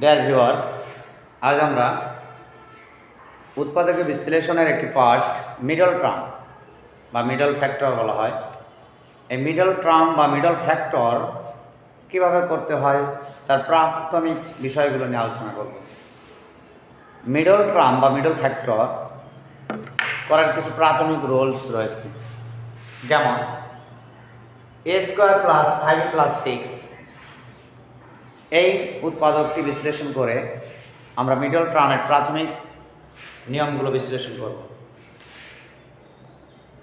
Dear viewers আজ আমরা উৎপাদক বিশ্লেষণের একটি পার্ট মিডল ট্রাম বা মিডল ফ্যাক্টর বলা হয়। এই মিডল ট্রাম বা মিডল ফ্যাক্টর কীভাবে করতে হয়, তার প্রাথমিক বিষয়গুলো নিয়ে আলোচনা করব। মিডল ট্রাম বা মিডল ফ্যাক্টর করার কিছু প্রাথমিক রোলস রয়েছে। যেমন a square plus five plus six এই উৎপাদকটি বিশ্লেষণ করে আমরা মিডল ট্রামের প্রাথমিক নিয়মগুলো বিশ্লেষণ করব।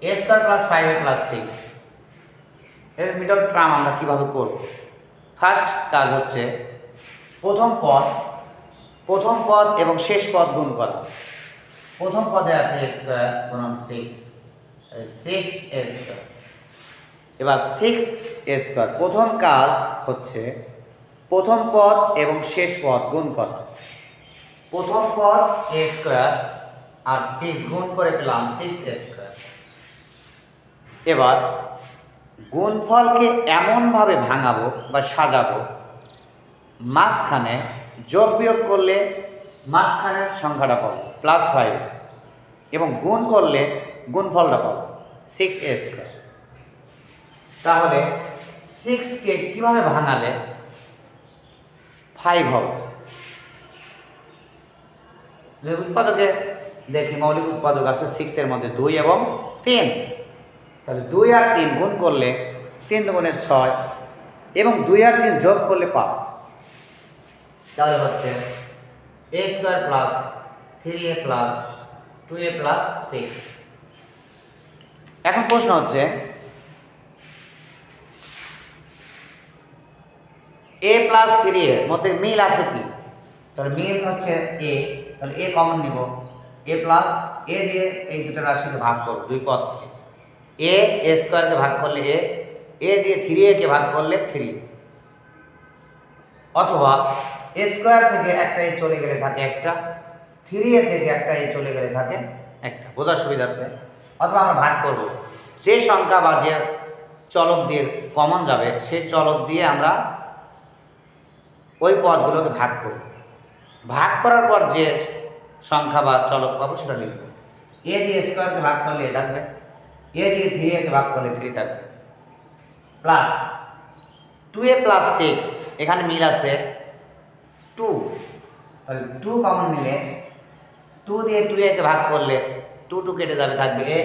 A square plus five a plus six এর মিডল ট্রাম আমরা কীভাবে করব? ফার্স্ট কাজ হচ্ছে প্রথম পদ প্রথম পদ এবং শেষ পদ গুণ করা। প্রথম পদে আছে a square six six a square এবার সিক্স এ স্কোয়ার প্রথম কাজ হচ্ছে প্রথম পদ এবং শেষ পদ গুণ করা। প্রথম পদ এ স্কোয়ার আর সিক্স গুণ করে পেলাম সিক্স এ স্কোয়ার এবার গুণফলকে এমনভাবে ভাঙাবো বা সাজাবো, মাঝখানে যোগ বিয়োগ করলে মাঝখানের সংখ্যাটা পাবো প্লাস ফাইভ এবং গুণ করলে গুণফলটা পাবো সিক্স এ স্কোয়ার তাহলে সিক্সকে কীভাবে ভাঙালে ফাইভ হবে। যে উৎপাদকে দেখি মৌলিক উৎপাদক আছে সিক্সের মধ্যে দুই এবং তিন। তাহলে দুই আর তিন গুণ করলে তিন দুগুণে ছয় এবং দুই আর তিন যোগ করলে পাঁচ। তাহলে হচ্ছে a square plus three a plus two a plus six এখন প্রশ্ন হচ্ছে এ প্লাস থ্রি এর মধ্যে মিল আছে কি? তাহলে মিল হচ্ছে এ তাহলে এ কমন নিব। এ প্লাস এ দিয়ে এই দুটো রাশিকে ভাগ করব, দুই পদকে। এ এ স্কোয়ারকে ভাগ করলে এ এ দিয়ে থ্রি একে ভাগ করলে থ্রি অথবা এ স্কোয়ার থেকে একটা এ চলে গেলে থাকে একটা থ্রি এ থেকে একটা এ চলে গেলে থাকে একটা। বোঝার সুবিধার্থে অথবা আমরা ভাগ করব। যে সংখ্যা বা যে চলক দিয়ে কমন যাবে সেই চলক দিয়ে আমরা ওই পদগুলোকে ভাগ করব ভাগ করার পর যে সংখ্যা বা চলক পাবো সেটা লিখব। এ দিয়ে স্কোয়ারকে ভাগ করলে এ থাকবে। এ দিয়ে থ্রি একে ভাগ করলে থ্রি থাকবে। Plus two a plus six এখানে মিল আছে টু তাহলে টু কমন নিলে টু দিয়ে টু একে ভাগ করলে টু টু কেটে যাবে, থাকবে এ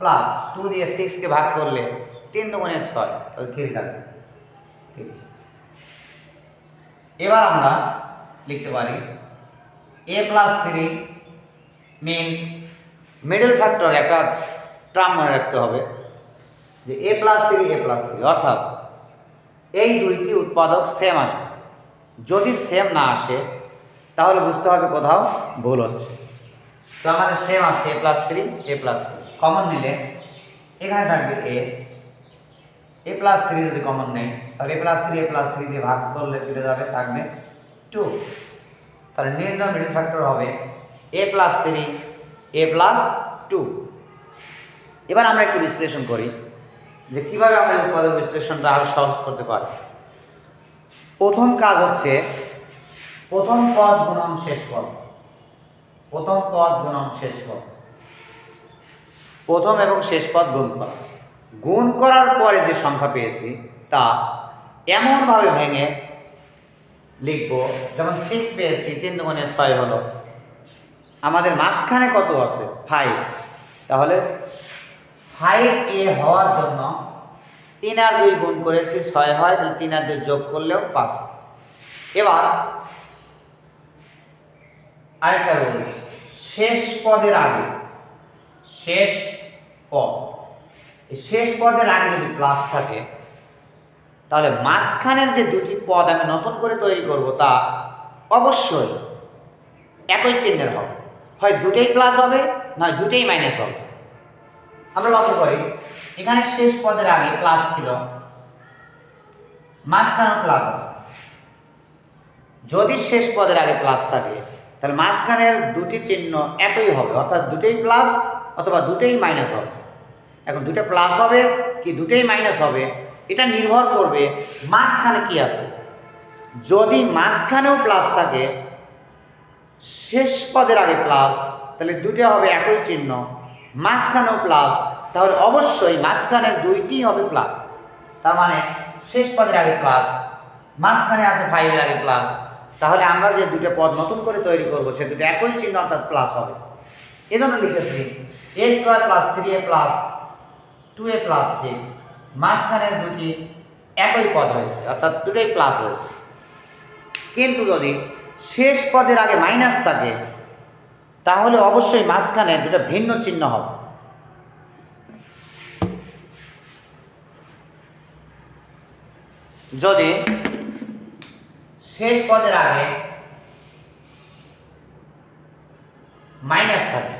প্লাস টু দিয়ে সিক্সকে ভাগ করলে তিন দুগুণে ছয়, তাহলে থ্রি থাকবে। থ্রি এবার আমরা লিখতে পারি a plus three mean middle factor একটা ট্রাম মনে রাখতে হবে যে a plus three a plus three অর্থাৎ এই দুইটি উৎপাদক সেম আসবে যদি সেম না আসে, তাহলে বুঝতে হবে কোথাও ভুল হচ্ছে। তো আমাদের সেম আসছে a plus three a plus three common নিলে এখানে থাকবে এ এ প্লাস থ্রি যদি কমন নেই, তাহলে a plus three a plus three দিয়ে ভাগ করলে ফিরে যাবে, থাকবে টু তাহলে নির্ণয় মিডল ফ্যাক্টর হবে a plus three a plus two এবার আমরা একটু বিশ্লেষণ করি যে কীভাবে আমরা এই উৎপাদক বিশ্লেষণটা আরও সহজ করতে পারি। প্রথম কাজ হচ্ছে, প্রথম পদ গুণন শেষ পদ। প্রথম পদ গুণন শেষ পদ। প্রথম এবং শেষ পদ গুণ করা। গুণ করার পরে যে সংখ্যা পেয়েছি, তা এমনভাবে ভেঙে লিখব যেমন সিক্স পেয়েছি, তিন দুগুণে ছয় হলো। আমাদের মাঝখানে কত আছে? ফাইভ তাহলে ফাইভ এ হওয়ার জন্য তিন আর দুই গুণ করেছি, ছয় হয়, তাহলে তিন আর দুই যোগ করলেও পাঁচ এবার আরেকটা রুল শেষ পদের আগে, শেষ পদ। শেষ পদের আগে যদি প্লাস থাকে, তাহলে মাঝখানের যে দুটি পদ আমি নতুন করে তৈরি করব তা অবশ্যই একই চিহ্নের হবে। হয় দুটোই প্লাস হবে, নয় দুটোই মাইনাস হবে। আমরা লক্ষ্য করি, এখানে শেষ পদের আগে প্লাস ছিল, মাঝখানেও প্লাস আছে। যদি শেষ পদের আগে প্লাস থাকে, তাহলে মাঝখানের দুটি চিহ্ন একই হবে, অর্থাৎ দুটোই প্লাস অথবা দুটোই মাইনাস হবে। এখন দুটো প্লাস হবে কি দুটোই মাইনাস হবে? এটা নির্ভর করবে মাঝখানে কি আছে। যদি মাঝখানেও প্লাস থাকে, শেষ পদের আগে প্লাস তাহলে দুটো হবে একই চিহ্ন। মাঝখানেও প্লাস তাহলে অবশ্যই মাঝখানের দুইটি হবে প্লাস তার মানে শেষ পদের আগে প্লাস মাঝখানে আছে ফাইভের আগে প্লাস তাহলে আমরা যে দুটো পদ নতুন করে তৈরি করব, সে দুটো একই চিহ্ন অর্থাৎ প্লাস হবে। এজন্য লিখেছি a square plus three a plus two a plus six মাঝখানের দুটি একই পদ হয়েছে, অর্থাৎ দুটোই প্লাস হয়েছে। কিন্তু যদি শেষ পদের আগে মাইনাস থাকে, তাহলে অবশ্যই মাঝখানে দুটো ভিন্ন চিহ্ন হবে। যদি শেষ পদের আগে মাইনাস থাকে,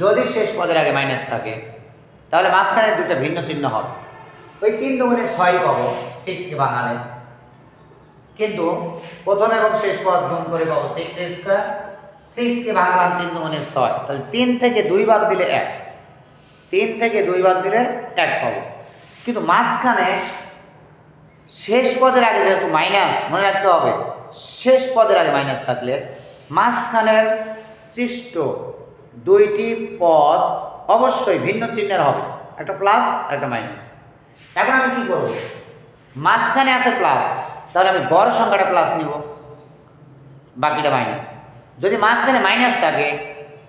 যদি শেষ পদের আগে মাইনাস থাকে তাহলে মাঝখানে দুটো ভিন্ন চিহ্ন হবে। ওই তিন দুগুণে ছয় পাবো সিক্সকে বাঙালে কিন্তু প্রথম এবং শেষ পদ গুণ করে পাবো সিক্স স্কোয়ার সিক্সকে ভাঙালাম তিন দুগুণে ছয়। তাহলে তিন থেকে দুই বাদ দিলে এক। তিন থেকে দুই বাদ দিলে এক পাবো। কিন্তু মাঝখানে শেষ পদের আগে যেহেতু মাইনাস মনে রাখতে হবে, শেষ পদের আগে মাইনাস থাকলে মাঝখানের সৃষ্ট দুইটি পদ অবশ্যই ভিন্ন চিহ্নের হবে। একটা প্লাস একটা মাইনাস এখন আমি কি করব? মাঝখানে আছে প্লাস তাহলে আমি বড় সংখ্যাটা প্লাস নিব, বাকিটা মাইনাস যদি মাঝখানে মাইনাস থাকে,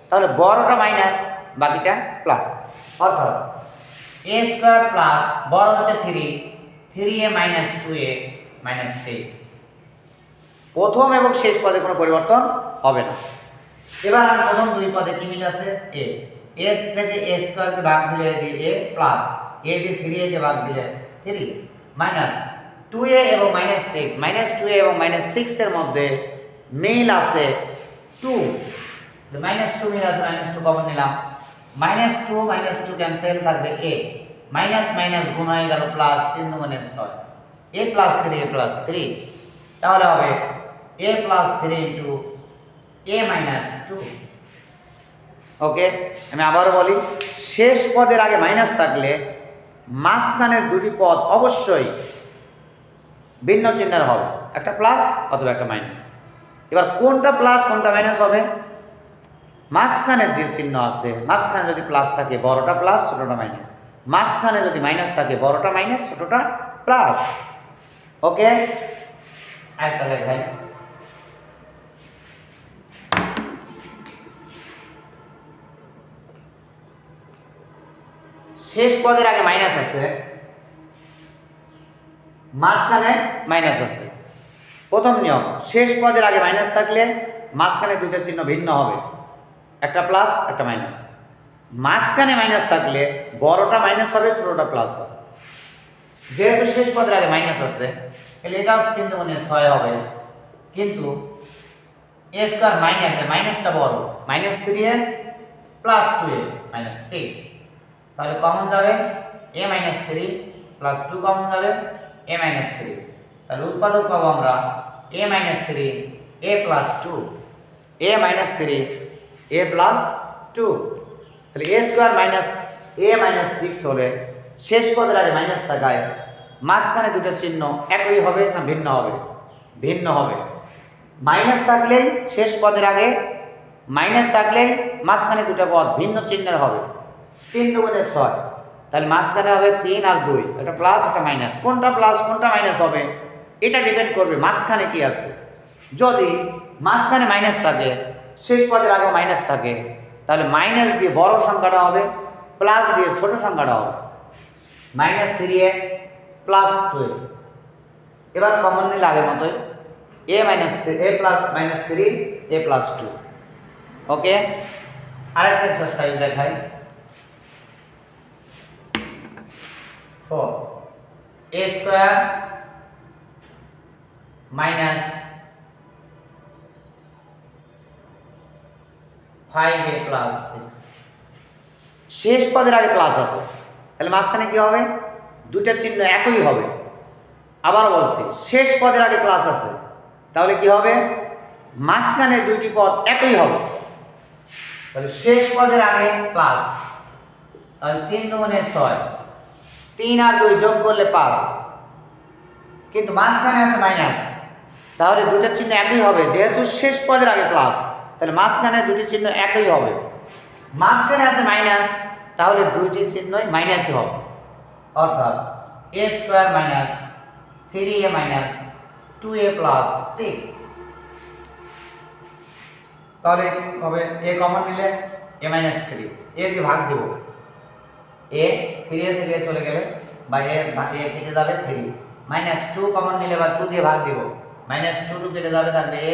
তাহলে বড়টা মাইনাস বাকিটা প্লাস অর্থাৎ এ স্কোয়ার প্লাস বড় হচ্ছে three three a minus two a minus six প্রথম এবং শেষ পদে কোনো পরিবর্তন হবে না। এবার আমি প্রথম দুই পদে কি মিল আছে? এ এর থেকে এ স্কোয়ারকে ভাগ দিলে দিয়ে এ প্লাস এ দিয়ে থ্রি একে ভাগ দিলে থ্রি মাইনাস টু এ এবং minus six minus two a এবং মাইনাস সিক্সের মধ্যে মিল আছে টু মাইনাস টু মিল আছে মাইনাস টু কমন নিলাম minus two minus two cancel থাকবে এ মাইনাস মাইনাস গুণ হয়ে গেল প্লাস তিন দুগুণের ছয় a plus three a plus three তাহলে হবে a plus three into a minus two okay আমি আবারও বলি, শেষ পদের আগে মাইনাস থাকলে মাঝখানের দুটি পদ অবশ্যই ভিন্ন চিহ্নের হবে। একটা প্লাস অথবা একটা মাইনাস এবার কোনটা প্লাস কোনটা মাইনাস হবে? মাঝখানে যে চিহ্ন আছে, মাঝখানে যদি প্লাস থাকে, বড়টা প্লাস ছোটটা মাইনাস মাঝখানে যদি মাইনাস থাকে, বড়টা মাইনাস ছোটটা প্লাস ওকে একটা দেখাই। শেষ পদের আগে মাইনাস আছে। মাঝখানে মাইনাস আছে। প্রথম নিয়ম, শেষ পদের আগে মাইনাস থাকলে মাঝখানে দুটো চিহ্ন ভিন্ন হবে। একটা প্লাস একটা মাইনাস মাঝখানে মাইনাস থাকলে বড়টা মাইনাস হবে, ছোটটা প্লাস হবে। যেহেতু শেষ পদের আগে মাইনাস আছে, তাহলে এটাও কিন্তু মানে ছয় হবে। কিন্তু এ স্কোয়ার মাইনাসে মাইনাসটা বড়। Minus three a plus two a minus six তাহলে কমন যাবে a minus three plus two common যাবে এ মাইনাস থ্রি তাহলে উৎপাদক পাবো আমরা a minus three a plus two a minus three a plus two তাহলে a square minus a minus six হলে শেষ পদের আগে মাইনাস থাকায় মাঝখানে দুটো চিহ্ন একই হবে না ভিন্ন হবে? ভিন্ন হবে। মাইনাস থাকলেই শেষ পদের আগে মাইনাস থাকলেই মাঝখানে দুটো পদ ভিন্ন চিহ্নের হবে। তিন দুগুণে ছয়। তাহলে মাঝখানে হবে তিন আর দুই। একটা প্লাস একটা মাইনাস কোনটা প্লাস কোনটা মাইনাস হবে? এটা ডিপেন্ড করবে মাঝখানে কি আছে। যদি মাঝখানে মাইনাস থাকে, শেষ পদের আগেও মাইনাস থাকে, তাহলে মাইনাস দিয়ে বড় সংখ্যাটা হবে প্লাস দিয়ে ছোট সংখ্যাটা হবে। Minus three a plus two এবার কমন নিলে আগের মতোই a minus a plus minus three a plus two okay আরেকটা এক্সারসাইজ দেখাই। Four a square minus five a plus six শেষ পদের আগে প্লাস আছে। তাহলে মাঝখানে কি হবে? দুটা চিহ্ন একই হবে। আবার বলছি, শেষ পদের আগে প্লাস আছে। তাহলে কি হবে? মাঝখানে দুইটি পদ একই হবে। তাহলে শেষ পদের আগে প্লাস তাহলে তিন দুগুণে ছয়। তিন আর দুই যোগ করলে পাঁচ। কিন্তু মাঝখানে আছে মাইনাস তাহলে দুটো চিহ্ন একই হবে। যেহেতু শেষ পদের আগে প্লাস তাহলে মাঝখানে দুটি চিহ্ন একই হবে। মাঝখানে আছে মাইনাস তাহলে দুইটি চিহ্নই মাইনাসই হবে। অর্থাৎ a square minus three a minus two a plus six তাহলে হবে এ কমন নিলে এ মাইনাস থ্রি এ দিয়ে ভাগ দেব। এ থ্রি এ থেকে চলে গেলে বা এ এ কেটে যাবে থ্রি মাইনাস টু কমন নিলে এবার টু দিয়ে ভাগ দিব। মাইনাস টু টু কেটে যাবে তাহলে এ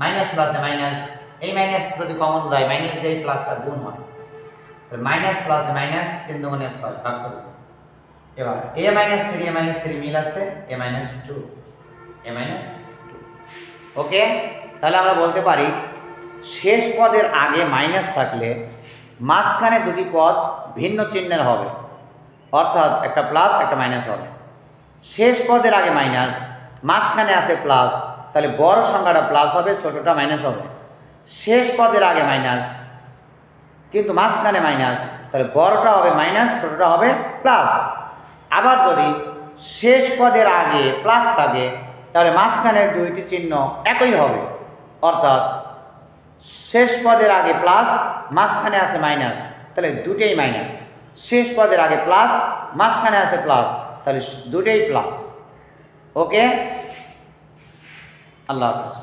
মাইনাস প্লাসে মাইনাস এই মাইনাস যদি কমন যায় মাইনাস দিয়ে প্লাসটা গুণ হয়। মাইনাস প্লাসে মাইনাস তিন দুগুণে ছয়, ভাগ করব। এবার a minus three a minus three মিল আসছে a minus two a minus two okay তাহলে আমরা বলতে পারি, শেষ পদের আগে মাইনাস থাকলে মাঝখানে দুটি পদ ভিন্ন চিহ্নের হবে। অর্থাৎ একটা প্লাস একটা মাইনাস হবে। শেষ পদের আগে মাইনাস মাঝখানে আছে প্লাস তাহলে বড় সংখ্যাটা প্লাস হবে, ছোটটা মাইনাস হবে। শেষ পদের আগে মাইনাস কিন্তু মাঝখানে মাইনাস তাহলে বড়টা হবে মাইনাস ছোটটা হবে প্লাস আবার যদি শেষ পদের আগে প্লাস থাকে, তাহলে মাঝখানের দুইটি চিহ্ন একই হবে। অর্থাৎ শেষ পদের আগে প্লাস মাঝখানে আছে মাইনাস তাহলে দুটেই মাইনাস শেষ পদের আগে প্লাস মাঝখানে আছে প্লাস তাহলে দুটোই প্লাস ওকে আল্লাহ হাফেজ।